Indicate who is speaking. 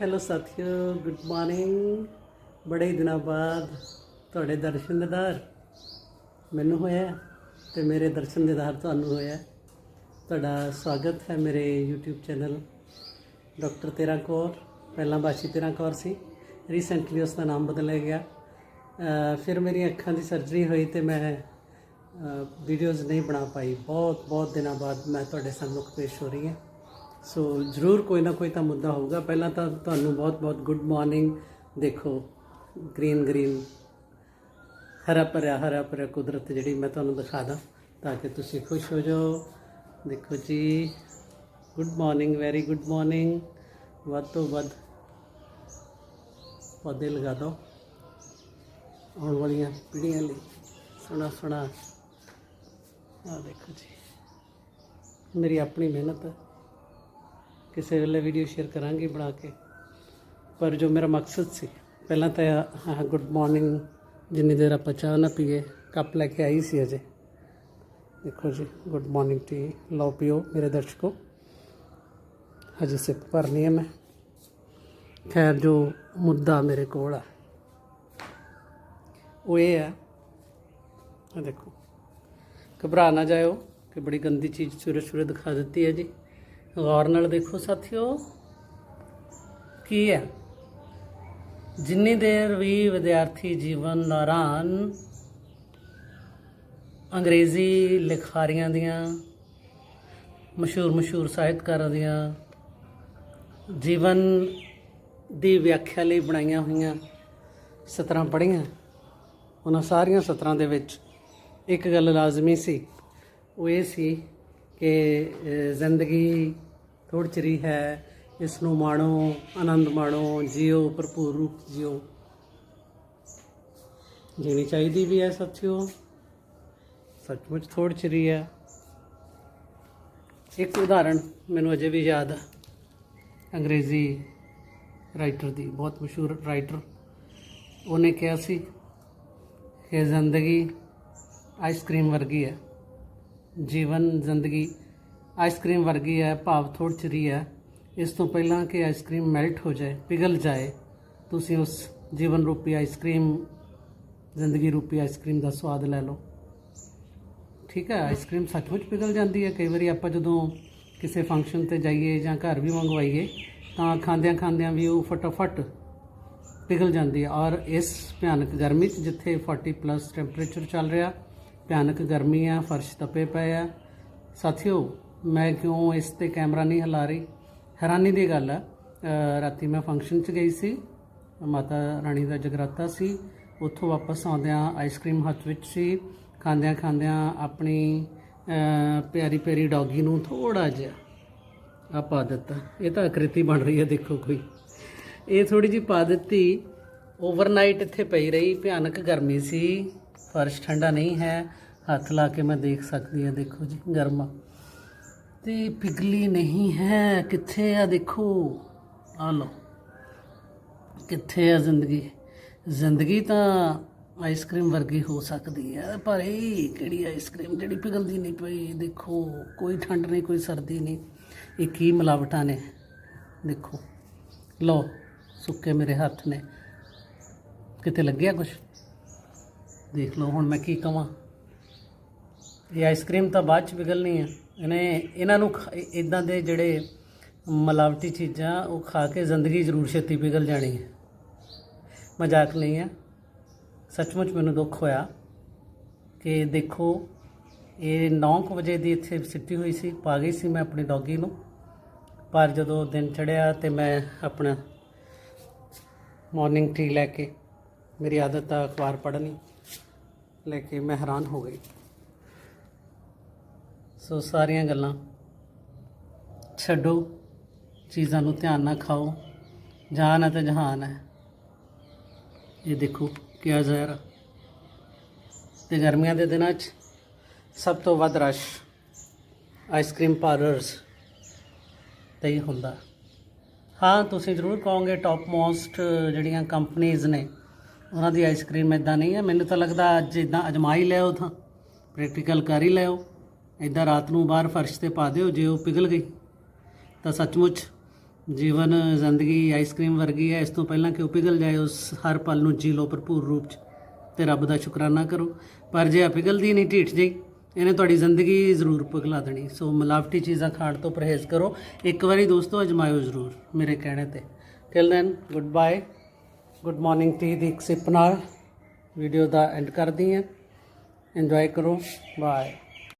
Speaker 1: Hello ਸਾਥੀਓ good morning ਬੜੇ ਹੀ ਦਿਨਾਂ ਬਾਅਦ ਤੁਹਾਡੇ ਦਰਸ਼ਨ ਦਿਦਾਰ ਮੈਨੂੰ ਹੋਇਆ ਤੇ ਮੇਰੇ ਦਰਸ਼ਨ ਦਿਦਾਰ ਤੁਹਾਨੂੰ ਹੋਇਆ ਤੁਹਾਡਾ ਸਵਾਗਤ ਹੈ ਮੇਰੇ YouTube ਚੈਨਲ ਡਾਕਟਰ ਤੇਰਾ ਕੌਰ, ਪਹਿਲਾਂ ਬਾਸ਼ੀ ਤੇਰਾ ਕੌਰ ਸੀ। ਰੀਸੈਂਟਲੀ ਉਸ ਦਾ ਨਾਮ ਬਦਲਿਆ ਗਿਆ। ਫਿਰ ਮੇਰੀ ਅੱਖਾਂ ਦੀ ਸਰਜਰੀ ਹੋਈ ਤੇ ਮੈਂ ਵੀਡੀਓਜ਼ ਨਹੀਂ ਬਣਾ ਪਾਈ। ਬਹੁਤ ਬਹੁਤ ਦਿਨਾਂ ਬਾਅਦ ਮੈਂ ਤੁਹਾਡੇ ਸਾਹਮਣੇ ਪੇਸ਼ ਹੋ ਰਹੀ ਹਾਂ। ਸੋ ਜ਼ਰੂਰ ਕੋਈ ਨਾ ਕੋਈ ਤਾਂ ਮੁੱਦਾ ਹੋਊਗਾ। ਪਹਿਲਾਂ ਤਾਂ ਤੁਹਾਨੂੰ ਬਹੁਤ ਬਹੁਤ ਗੁੱਡ ਮਾਰਨਿੰਗ ਦੇਖੋ ਗ੍ਰੀਨ ਗ੍ਰੀਨ ਹਰਾ ਭਰਿਆ ਹਰਾ ਭਰਿਆ ਕੁਦਰਤ ਜਿਹੜੀ ਮੈਂ ਤੁਹਾਨੂੰ ਦਿਖਾ ਦਾਂ, ਤਾਂ ਕਿ ਤੁਸੀਂ ਖੁਸ਼ ਹੋ ਜਾਓ। ਦੇਖੋ ਜੀ good morning very good morning ਵੱਧ ਤੋਂ ਵੱਧ ਪੌਦੇ ਲਗਾ ਦਿਓ ਆਉਣ ਵਾਲੀਆਂ ਪੀੜ੍ਹੀਆਂ ਲਈ। ਸੋਹਣਾ ਸੋਹਣਾ ਆ ਦੇਖੋ ਜੀ, ਮੇਰੀ ਆਪਣੀ ਮਿਹਨਤ। ਹੈ ਕਿਸੇ ਵੇਲੇ ਵੀਡੀਓ ਸ਼ੇਅਰ ਕਰਾਂਗੀ ਬਣਾ ਕੇ। ਪਰ ਜੋ ਮੇਰਾ ਮਕਸਦ ਸੀ, ਪਹਿਲਾਂ ਤਾਂ ਹਾਂ ਗੁੱਡ ਮਾਰਨਿੰਗ ਜਿੰਨੀ ਦੇਰ ਆਪਾਂ ਚਾਹ ਨਾ ਪੀਏ, ਕੱਪ ਲੈ ਕੇ ਆਈ ਸੀ ਅਜੇ। ਦੇਖੋ ਜੀ ਗੁੱਡ ਮਾਰਨਿੰਗ ਟੀ ਲਓ ਪੀਓ ਮੇਰੇ ਦਰਸ਼ਕੋ। ਹਜੇ ਸਿਪ ਭਰਨੀ ਹੈ ਮੈਂ। ਖੈਰ, ਜੋ ਮੁੱਦਾ ਮੇਰੇ ਕੋਲ ਆ, ਉਹ ਇਹ ਹੈ ਆ ਦੇਖੋ, ਘਬਰਾ ਨਾ ਜਾਇਓ ਕਿ ਬੜੀ ਗੰਦੀ ਚੀਜ਼ ਸਵੇਰੇ ਸਵੇਰੇ ਦਿਖਾ ਦਿੱਤੀ ਹੈ ਜੀ। ਗੌਰ ਨਾਲ ਦੇਖੋ ਸਾਥੀਓ, ਕੀ ਹੈ? ਜਿੰਨੀ ਦੇਰ ਵੀ ਵਿਦਿਆਰਥੀ ਜੀਵਨ ਦੌਰਾਨ ਅੰਗਰੇਜ਼ੀ ਲਿਖਾਰੀਆਂ ਦੀਆਂ, ਮਸ਼ਹੂਰ ਮਸ਼ਹੂਰ ਸਾਹਿਤਕਾਰਾਂ ਦੀਆਂ ਜੀਵਨ ਦੀ ਵਿਆਖਿਆ ਲਈ ਬਣਾਈਆਂ ਹੋਈਆਂ ਸਤਰਾਂ ਪੜ੍ਹੀਆਂ, ਉਹਨਾਂ ਸਾਰੀਆਂ ਸਤਰਾਂ ਦੇ ਵਿੱਚ ਇੱਕ ਗੱਲ ਲਾਜ਼ਮੀ ਸੀ, ਉਹ ਇਹ ਸੀ ਕਿ ਜ਼ਿੰਦਗੀ ਥੋੜ੍ਹੀ ਚਿਰੀ ਹੈ ਇਸ ਨੂੰ ਮਾਣੋ, ਆਨੰਦ ਮਾਣੋ ਜੀਓ ਭਰਪੂਰ ਰੂਪ ਜੀਓ ਜੀਣੀ ਚਾਹੀਦੀ ਵੀ ਹੈ ਸਾਥੀਓ ਸੱਚਮੁੱਚ ਥੋੜ੍ਹੀ ਚਿਰੀ ਹੈ। ਇੱਕ ਉਦਾਹਰਣ ਮੈਨੂੰ ਅਜੇ ਵੀ ਯਾਦ ਆ ਅੰਗਰੇਜ਼ੀ ਰਾਈਟਰ ਦੀ, ਬਹੁਤ ਮਸ਼ਹੂਰ ਰਾਈਟਰ ਉਹਨੇ ਕਿਹਾ ਸੀ ਕਿ ਜ਼ਿੰਦਗੀ ਆਈਸਕ੍ਰੀਮ ਵਰਗੀ ਹੈ। ਜੀਵਨ ਜ਼ਿੰਦਗੀ ਆਈਸਕ੍ਰੀਮ ਵਰਗੀ ਹੈ, ਭਾਵ ਥੋੜ੍ਹੀ ਚਿਰੀ ਹੈ। ਇਸ ਤੋਂ ਪਹਿਲਾਂ ਕਿ ਆਈਸਕ੍ਰੀਮ ਮੈਲਟ ਹੋ ਜਾਏ, ਪਿਘਲ ਜਾਏ, ਤੁਸੀਂ ਉਸ ਜੀਵਨ ਰੂਪੀ ਆਈਸਕ੍ਰੀਮ, ਜ਼ਿੰਦਗੀ ਰੂਪੀ ਆਈਸਕ੍ਰੀਮ ਦਾ ਸਵਾਦ ਲੈ ਲਓ। ਠੀਕ ਹੈ, ਆਈਸਕ੍ਰੀਮ ਸੱਚਮੁੱਚ ਪਿਘਲ ਜਾਂਦੀ ਹੈ। ਕਈ ਵਾਰੀ ਆਪਾਂ ਜਦੋਂ ਕਿਸੇ ਫੰਕਸ਼ਨ ਤੇ ਜਾਈਏ ਜਾਂ ਘਰ ਵੀ ਮੰਗਵਾਈਏ, ਤਾਂ ਖਾਂਦਿਆਂ ਖਾਂਦਿਆਂ ਵੀ ਉਹ ਫਟਾਫਟ ਪਿਘਲ ਜਾਂਦੀ ਹੈ। ਔਰ ਇਸ ਭਿਆਨਕ ਗਰਮੀ 'ਚ ਜਿੱਥੇ 40 ਪਲੱਸ ਟੈਂਪਰੇਚਰ ਚੱਲ ਰਿਹਾ, ਭਿਆਨਕ ਗਰਮੀ ਆ ਫਰਸ਼ ਤਪੇ ਪਏ ਆ ਸਾਥੀਓ ਮੈਂ ਕਿਉਂ ਇਸ ਤੇ ਕੈਮਰਾ ਨਹੀਂ ਹਿਲਾ ਰਹੀ? ਹੈਰਾਨੀ ਦੀ ਗੱਲ ਆ। ਰਾਤੀ ਮੈਂ ਫੰਕਸ਼ਨ 'ਚ ਗਈ ਸੀ। ਮਾਤਾ ਰਾਣੀ ਦਾ ਜਗਰਾਤਾ ਸੀ। ਉੱਥੋਂ ਵਾਪਸ ਆਉਂਦਿਆਂ ਆਈਸਕ੍ਰੀਮ ਹੱਥ ਵਿੱਚ ਸੀ। ਖਾਂਦਿਆਂ ਖਾਂਦਿਆਂ ਆਪਣੀ ਪਿਆਰੀ ਪਿਆਰੀ ਡੌਗੀ ਨੂੰ ਥੋੜਾ ਜਿਹਾ ਆ ਪਾ ਦਿੱਤਾ। ਇਹ ਤਾਂ ਆਕ੍ਰਿਤੀ ਬਣ ਰਹੀ ਹੈ, ਦੇਖੋ ਕੋਈ। ਇਹ ਥੋੜੀ ਜਿਹੀ ਪਾ ਦਿੱਤੀ। ਓਵਰਨਾਈਟ ਇੱਥੇ ਪਈ ਰਹੀ। ਭਿਆਨਕ ਗਰਮੀ ਸੀ। ਫਰਸ਼ ਠੰਡਾ ਨਹੀਂ ਹੈ। ਹੱਥ ਲਾ ਕੇ ਮੈਂ ਦੇਖ ਸਕਦੀ ਹਾਂ, ਦੇਖੋ ਜੀ, ਗਰਮਾ। ਤੇ ਪਿਘਲੀ ਨਹੀਂ ਹੈ। ਕਿੱਥੇ ਆ ਦੇਖੋ? ਆ ਲਓ। ਕਿੱਥੇ ਆ ਜ਼ਿੰਦਗੀ? ਜ਼ਿੰਦਗੀ ਤਾਂ ਆਈਸਕ੍ਰੀਮ ਵਰਗੀ ਹੋ ਸਕਦੀ ਹੈ, ਪਰ ਇਹ ਕਿਹੜੀ ਆਈਸਕ੍ਰੀਮ ਜਿਹੜੀ ਪਿਘਲਦੀ ਨਹੀਂ ਪਈ? ਦੇਖੋ, ਕੋਈ ਠੰਡ ਨਹੀਂ, ਕੋਈ ਸਰਦੀ ਨਹੀਂ। ਇਹ ਕੀ ਮਿਲਾਵਟਾਂ ਨੇ? ਦੇਖੋ। ਲਓ, ਸੁੱਕੇ ਮੇਰੇ ਹੱਥ ਨੇ। ਕਿਤੇ ਲੱਗਿਆ ਕੁਛ? ਦੇਖ ਲਓ, ਹੁਣ ਮੈਂ ਕੀ ਕਵਾਂ? ਇਹ ਆਈਸਕ੍ਰੀਮ ਤਾਂ ਬਾਅਦ ਚ ਪਿਘਲਣੀ ਹੈ ਇਹਨੇ ਇਹਨਾਂ ਨੂੰ ਇਦਾਂ ਦੇ ਜਿਹੜੇ ਮਿਲਾਵਟੀ ਚੀਜ਼ਾਂ ਉਹ ਖਾ ਕੇ ਜ਼ਿੰਦਗੀ ਜ਼ਰੂਰ ਛੇਤੀ ਪਿਘਲ ਜਾਣੀ ਹੈ। ਮਜ਼ਾਕ ਨਹੀਂ ਹੈ। ਸੱਚਮੁੱਚ ਮੈਨੂੰ ਦੁੱਖ ਹੋਇਆ ਕਿ ਦੇਖੋ, ਇਹ 9:00 ਵਜੇ ਦੀ ਇੱਥੇ ਸਿੱਟੀ ਹੋਈ ਸੀ, ਪਾ ਗਈ ਸੀ ਮੈਂ ਆਪਣੀ ਡੌਗੀ ਨੂੰ। ਪਰ ਜਦੋਂ ਦਿਨ ਚੜਿਆ ਤੇ ਮੈਂ ਆਪਣਾ ਮਾਰਨਿੰਗ ਟੀ ਲੈ ਕੇ ਮੇਰੀ ਆਦਤ ਆ ਅਖਬਾਰ ਪੜ੍ਹਨੀ ਲੈ ਕੇ ਮੈਂ ਹੈਰਾਨ ਹੋ ਗਈ। ਸੋ ਸਾਰੀਆਂ ਗੱਲਾਂ ਛੱਡੋ, ਚੀਜ਼ਾਂ ਨੂੰ ਧਿਆਨ ਨਾਲ ਖਾਓ। ਜਾਨ ਹੈ ਤੇ ਜਹਾਨ ਹੈ। ਇਹ ਦੇਖੋ ਕਿਆ ਜ਼ਹਿਰ ਆ। ਤੇ ਗਰਮੀਆਂ ਦੇ ਦਿਨਾਂ 'ਚ ਸਭ ਤੋਂ ਵੱਧ ਰਸ਼ ਆਈਸਕ੍ਰੀਮ ਪਾਰਲਰਸ ਤੇ ਹੀ ਹੁੰਦਾ। ਹਾਂ, ਤੁਸੀਂ ਜ਼ਰੂਰ ਕਹੋਗੇ ਟੌਪ ਮੋਸਟ ਜਿਹੜੀਆਂ ਕੰਪਨੀਆਂ ਨੇ, ਉਹਨਾਂ ਦੀ ਆਈਸਕ੍ਰੀਮ ਇਦਾਂ ਨਹੀਂ ਹੈ। ਮੈਨੂੰ ਤਾਂ ਲੱਗਦਾ ਅੱਜ ਇਦਾਂ ਅਜਮਾ ਹੀ ਲਿਓ ਤਾਂ ਪ੍ਰੈਕਟੀਕਲ ਕਰ ਹੀ ਲਿਓ ਇਦਾਂ ਰਾਤ ਨੂੰ ਬਾਹਰ ਫਰਸ਼ ਤੇ ਪਾ ਦਿਓ, ਜੇ ਉਹ ਪਿਘਲ ਗਈ, ਤਾਂ ਸੱਚਮੁੱਚ ਜੀਵਨ, ਜ਼ਿੰਦਗੀ, ਆਈਸਕ੍ਰੀਮ ਵਰਗੀ ਹੈ। ਇਸ ਤੋਂ ਪਹਿਲਾਂ ਕਿ ਉਹ ਪਿਘਲ ਜਾਏ, ਉਸ ਹਰ ਪਲ ਨੂੰ ਜੀ ਲਓ ਭਰਪੂਰ ਰੂਪ 'ਚ ਤੇ ਰੱਬ ਦਾ ਸ਼ੁਕਰਾਨਾ ਕਰੋ। ਪਰ ਜੇ ਆ ਪਿਘਲਦੀ ਨਹੀਂ, ਢੀਠ ਜਿਹੀ ਇਹਨੇ ਤੁਹਾਡੀ ਜ਼ਿੰਦਗੀ ਜ਼ਰੂਰ ਪਿਘਲਾ ਦੇਣੀ। ਸੋ ਮਿਲਾਵਟੀ ਚੀਜ਼ਾਂ ਖਾਣ ਤੋਂ ਪਰਹੇਜ਼ ਕਰੋ। ਇੱਕ ਵਾਰੀ ਦੋਸਤੋ, ਅਜਮਾਇਓ ਜ਼ਰੂਰ, ਮੇਰੇ ਕਹਿਣੇ ਤੇ। Till then goodbye good morning tea ਦੀ ਇੱਕ ਸਿਪ ਨਾਲ। ਵੀਡੀਓ ਦਾ ਐਂਡ ਕਰਦੀ ਹਾਂ। ਇੰਜੋਏ ਕਰੋ। ਬਾਏ